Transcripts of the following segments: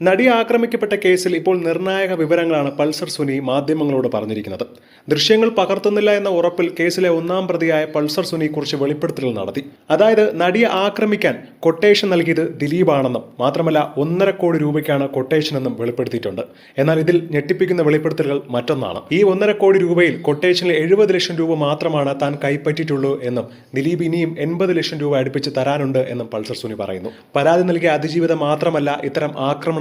നടി ആക്രമിക്കപ്പെട്ട കേസിൽ ഇപ്പോൾ നിർണായക വിവരങ്ങളാണ് പൾസർ സുനി മാധ്യമങ്ങളോട് പറഞ്ഞിരിക്കുന്നത്. ദൃശ്യങ്ങൾ പകർത്തുന്നില്ല എന്ന ഉറപ്പിൽ കേസിലെ ഒന്നാം പ്രതിയായ പൾസർ സുനി കുറിച്ച് വെളിപ്പെടുത്തൽ നടത്തി. അതായത് നടിയെ ആക്രമിക്കാൻ കൊട്ടേഷൻ നൽകിയത് ദിലീപാണെന്നും മാത്രമല്ല ഒന്നര കോടി രൂപയ്ക്കാണ് കൊട്ടേഷൻ എന്നും വെളിപ്പെടുത്തിയിട്ടുണ്ട്. എന്നാൽ ഇതിൽ ഞെട്ടിപ്പിക്കുന്ന വെളിപ്പെടുത്തലുകൾ മറ്റൊന്നാണ്. ഈ ഒന്നര കോടി രൂപയിൽ കൊട്ടേഷനിൽ എഴുപത് ലക്ഷം രൂപ മാത്രമാണ് താൻ കൈപ്പറ്റിയിട്ടുള്ളൂ എന്നും ദിലീപ് ഇനിയും എൺപത് ലക്ഷം രൂപ അടുപ്പിച്ച് തരാനുണ്ട് എന്നും പൾസർ സുനി പറയുന്നു. പരാതി നൽകിയ അതിജീവിതം മാത്രമല്ല ഇത്തരം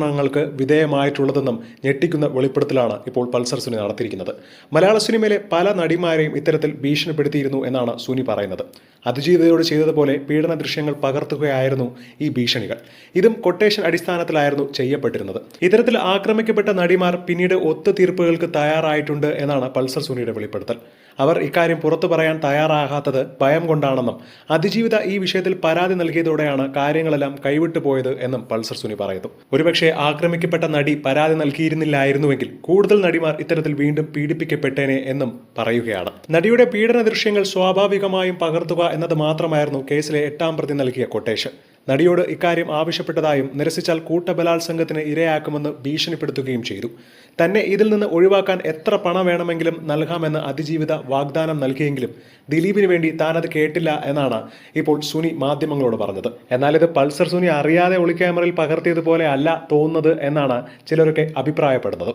ആക്രമണങ്ങൾക്ക് വിധേയമായിട്ടുള്ളതെന്നും ഞെട്ടിക്കുന്ന വെളിപ്പെടുത്തലാണ് ഇപ്പോൾ പൾസർ സുനി നടത്തിയിരിക്കുന്നത്. മലയാള സിനിമയിലെ പല നടിമാരെയും ഇത്തരത്തിൽ ഭീഷണിപ്പെടുത്തിയിരുന്നു എന്നാണ് സുനി പറയുന്നത്. അതിജീവിതയോട് ചെയ്തതുപോലെ പീഡന ദൃശ്യങ്ങൾ പകർത്തുകയായിരുന്നു ഈ ഭീഷണികൾ. ഇതും കൊട്ടേഷൻ അടിസ്ഥാനത്തിലായിരുന്നു ചെയ്യപ്പെട്ടിരുന്നത്. ഇത്തരത്തിൽ ആക്രമിക്കപ്പെട്ട നടിമാർ പിന്നീട് ഒത്തുതീർപ്പുകൾക്ക് തയ്യാറായിട്ടുണ്ട് എന്നാണ് പൾസർ സുനിയുടെ വെളിപ്പെടുത്തൽ. അവർ ഇക്കാര്യം പുറത്തു പറയാൻ തയ്യാറാകാത്തത് ഭയം കൊണ്ടാണെന്നും അതിജീവിത ഈ വിഷയത്തിൽ പരാതി നൽകിയതോടെയാണ് കാര്യങ്ങളെല്ലാം കൈവിട്ടു പോയത് എന്നും പൾസർ സുനി പറയുന്നു. ഒരുപക്ഷെ ആക്രമിക്കപ്പെട്ട നടി പരാതി നൽകിയിരുന്നില്ലായിരുന്നുവെങ്കിൽ കൂടുതൽ നടിമാർ ഇത്തരത്തിൽ വീണ്ടും പീഡിപ്പിക്കപ്പെട്ടേനെ എന്നും പറയുകയാണ്. നടിയുടെ പീഡന ദൃശ്യങ്ങൾ സ്വാഭാവികമായും പകർത്തുക എന്നത് മാത്രമായിരുന്നു കേസിലെ എട്ടാം പ്രതി നൽകിയ കൊട്ടേഷൻ. നടിയോട് ഇക്കാര്യം ആവശ്യപ്പെട്ടതായും നിരസിച്ചാൽ കൂട്ടബലാത്സംഗത്തിന് ഇരയാക്കുമെന്ന് ഭീഷണിപ്പെടുത്തുകയും ചെയ്തു. തന്നെ ഇതിൽ നിന്ന് ഒഴിവാക്കാൻ എത്ര പണം വേണമെങ്കിലും നൽകാമെന്ന് അതിജീവിത വാഗ്ദാനം നൽകിയെങ്കിലും ദിലീപിന് വേണ്ടി താനത് കേട്ടില്ല എന്നാണ് ഇപ്പോൾ സുനി മാധ്യമങ്ങളോട് പറഞ്ഞത്. എന്നാൽ ഇത് പൾസർ സുനി അറിയാതെ ഒളിക്യാമറയിൽ പകർത്തിയതുപോലെ അല്ല തോന്നുന്നത് എന്നാണ് ചിലരൊക്കെ അഭിപ്രായപ്പെടുന്നത്.